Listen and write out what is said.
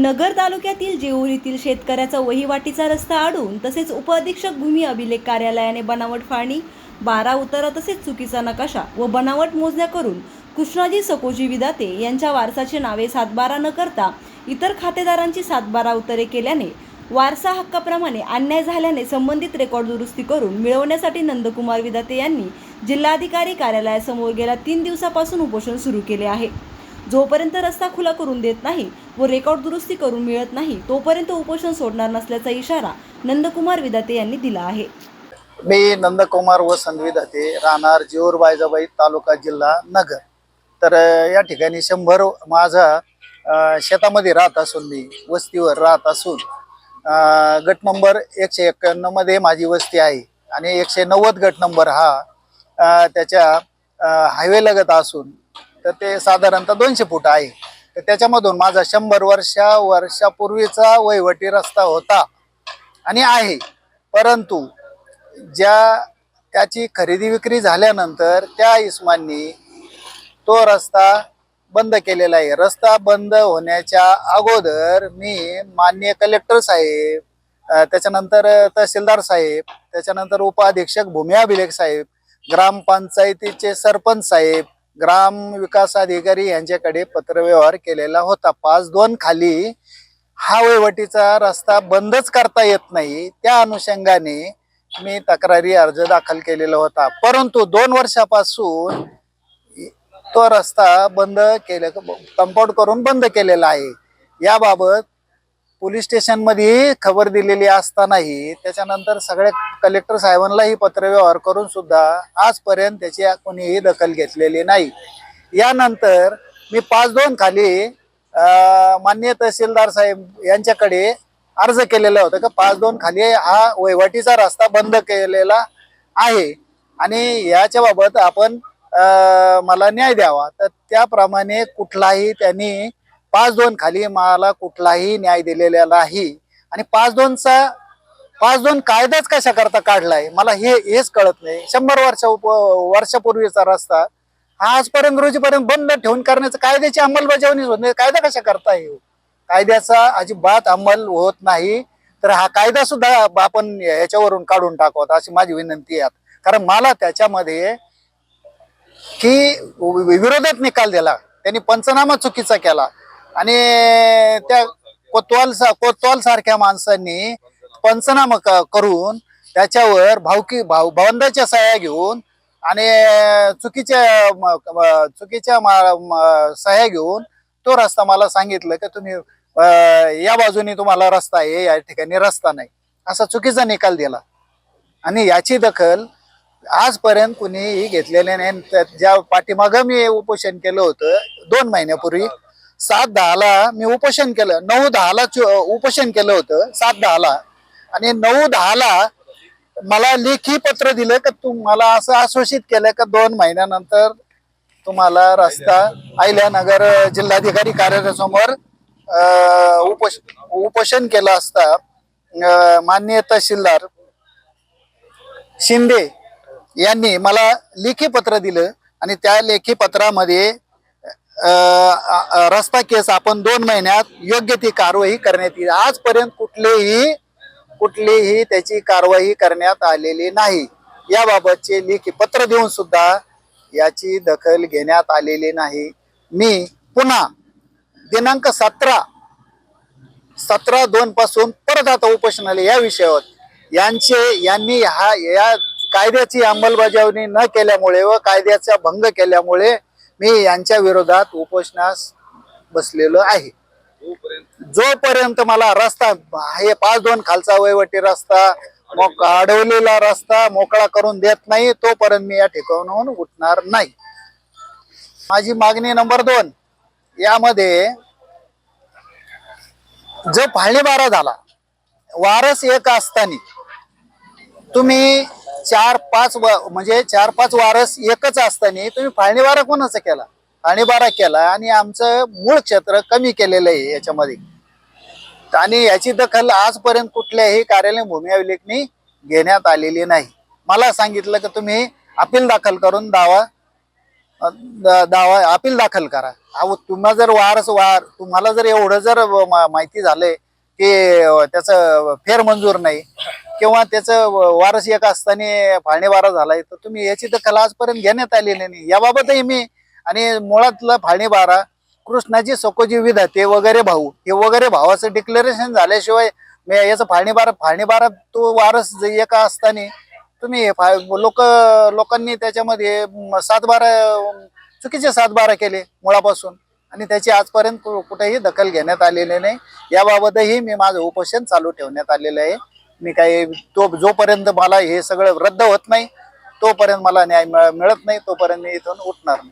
नगर तालुक्यातील जेऊरीतील शेतकऱ्याचा वहिवाटीचा रस्ता अडून तसेच उपअधीक्षक भूमी अभिलेख कार्यालयाने बनावट फाळणी बारा उतारा तसेच चुकीचा नकाशा व बनावट मोजण्या करून कृष्णाजी सकोजी विदाते यांच्या वारसाचे नावे सातबारा न करता इतर खातेदारांची सातबारा उतरे केल्याने वारसा हक्काप्रमाणे अन्याय झाल्याने संबंधित रेकॉर्ड दुरुस्ती करून मिळवण्यासाठी नंदकुमार विदाते यांनी जिल्हाधिकारी कार्यालयासमोर गेल्या तीन दिवसापासून उपोषण सुरू केले आहे. जोपर्यंत रस्ता खुला करून देत नाही व रेकॉर्ड दुरुस्ती करून मिळत नाही तोपर्यंत उपोषण सोडणार नसल्याचा इशारा नंदकुमार विदाते यांनी दिला आहे. मी नंदकुमार व विदाते राहणार जेऊर बायजाबाई तालुका जिल्हा नगर. तर या ठिकाणी शंभर माझा शेतामध्ये राहत असून मी वस्तीवर राहत असून गट नंबर एकशे एक्क्याण्णवमध्ये माझी वस्ती आहे आणि एकशे नव्वद गट नंबर हा त्याच्या हायवे लगत असून तर ते साधारणतः दोनशे फूट आहे. तर त्याच्यामधून माझा शंभर वर्षा वर्षापूर्वीचा वहिवटी रस्ता होता आणि आहे. परंतु ज्या त्याची खरेदी विक्री झाल्यानंतर त्या इस्मांनी तो रस्ता बंद केलेला आहे. रस्ता बंद होण्याच्या अगोदर मी माननीय कलेक्टर साहेब त्याच्यानंतर तहसीलदार साहेब त्याच्यानंतर उपाधीक्षक भूमी अभिलेख साहेब ग्रामपंचायतीचे सरपंच साहेब ग्राम विकास अधिकारी यांच्याकडे पत्रव्यवहार केलेला होता. पाच दोन खाली हा वहिवटीचा रस्ता बंदच करता येत नाही. त्या अनुषंगाने मी तक्रारी अर्ज दाखल केलेला होता. परंतु दोन वर्षापासून तो रस्ता बंद केले कंपाऊंड करून बंद केलेला आहे. याबाबत पोलीस स्टेशनमध्ये खबर दिलेली असतानाही त्याच्यानंतर सगळ्या कलेक्टर साहेबांनाही पत्रव्यवहार करून सुद्धा आजपर्यंत त्याची कोणीही दखल घेतलेली नाही. यानंतर मी पाच दोन खाली मान्य माननीय तहसीलदार साहेब यांच्याकडे अर्ज केलेला होता का? पाच दोन खाली हा वहिवाटीचा रस्ता बंद केलेला आहे. आणि याच्या बाबत आपण मला न्याय द्यावा. तर त्याप्रमाणे कुठलाही त्यांनी पाच दोन खाली मला कुठलाही न्याय दिलेला नाही. आणि पाच दोनचा पाच दोन कायदाच कशा करता काढलाय? मला हे हेच कळत नाही. शंभर वर्षा उप वर्षापूर्वीचा रस्ता. हा आजपर्यंत रोजीपर्यंत बंद ठेवून करण्याचं कायद्याची अंमलबजावणी होत नाही. कायदा कशा करता येऊ? कायद्याचा अजिबात अंमल होत नाही. तर हा कायदा सुद्धा आपण याच्यावरून काढून टाकवत अशी माझी विनंती आहे. कारण मला त्याच्यामध्ये की विरोधात निकाल दिला. त्यांनी पंचनामा चुकीचा केला. आणि त्या कोतवाल सा- कोतवाल सारख्या माणसांनी पंचनामा क- करून त्याच्यावर भावकी भाव भावंदाच्या सह्या घेऊन आणि चुकीच्या चुकीच्या मा- सह्या घेऊन तो रस्ता मला सांगितलं की तुम्ही या बाजूने तुम्हाला रस्ता आहे या ठिकाणी रस्ता नाही. असा चुकीचा निकाल दिला. आणि याची दखल आजपर्यंत कुणीही घेतलेले नाही. ज्या पाठीमागं मी उपोषण केलं होतं दोन महिन्यापूर्वी सात दहाला मी उपोषण केलं नऊ दहाला चु- उपोषण केलं होतं सात दहाला. आणि नऊ दहाला मला लेखी पत्र दिलं का तुम्हाला असं आश्वासित केलं का दोन महिन्यानंतर तुम्हाला रस्ता अहिल्यानगर जिल्हाधिकारी कार्यालयासमोर उपोष उपोषण केलं असता मान्य तहसीलदार शिंदे यांनी मला लेखी पत्र दिलं आणि त्या लेखी पत्रामध्ये रस्ता केस आपण दोन महिन्यात योग्य ती कारवाई करण्यात येईल. आजपर्यंत कुठलेही कुठलीही त्याची कारवाई करण्यात आलेली नाही. याबाबतचे लेखी पत्र देऊन सुद्धा याची दखल घेण्यात आलेली नाही. मी पुन्हा दिनांक सतरा सतरा दोन पासून परत आता उपोषणाला या विषयावर. यांचे यांनी हा या कायद्याची अंमलबजावणी न केल्यामुळे व कायद्याचा भंग केल्यामुळे मी यांच्या विरोधात उपोषणास बसलेलो आहे. जोपर्यंत मला रस्ता हे पाच दोन खालचा वहिवटी रस्ता मोक अडवलेला रस्ता मोकळा करून देत नाही तोपर्यंत मी या ठिकाणाहून उठणार नाही. माझी मागणी नंबर दोन यामध्ये जो फाळणीबारा झाला वारस एक असताना तुम्ही चार पाच व- म्हणजे चार पाच वारस एकच असताना तुम्ही फाळणीबारा कोणाचा केला? फाळणीबारा केला आणि आमचं मूळ क्षेत्र कमी केलेलं आहे याच्यामध्ये. आणि याची दखल आजपर्यंत कुठल्याही कार्यालय भूमी अभिलेखनी घेण्यात आलेली नाही. मला सांगितलं की तुम्ही अपील दाखल करून दावा दावा अपील दाखल करा. अहो तुम्हाला जर वारस वार तुम्हाला जर एवढं जर मा- माहिती झालंय की त्याचं फेरमंजूर नाही किंवा त्याचं वारस एक असताना फाळणीबारा झालाय तर तुम्ही याची दखल आजपर्यंत घेण्यात आलेली नाही. याबाबतही मी आणि मुळातला फाळणीबारा कृष्णाची सकोजी विधाते वगैरे भाऊ हे वगैरे भावाचं डिक्लेरेशन झाल्याशिवाय मी याचं फाळणीबारा फाळणीबारा तो वारस एका असताना तुम्ही लोक लोकांनी त्याच्यामध्ये म, सातबारा चुकीचे सातबारा केले मुळापासून. आणि त्याची आजपर्यंत कु- कुठेही दखल घेण्यात आलेली नाही. याबाबतही मी माझं उपोषण चालू ठेवण्यात आलेलं आहे. मी काही तो जोपर्यंत मला हे सगळं रद्द होत नाही तोपर्यंत मला न्याय मिळ- मिळत नाही तोपर्यंत मी इथून उठणार नाही.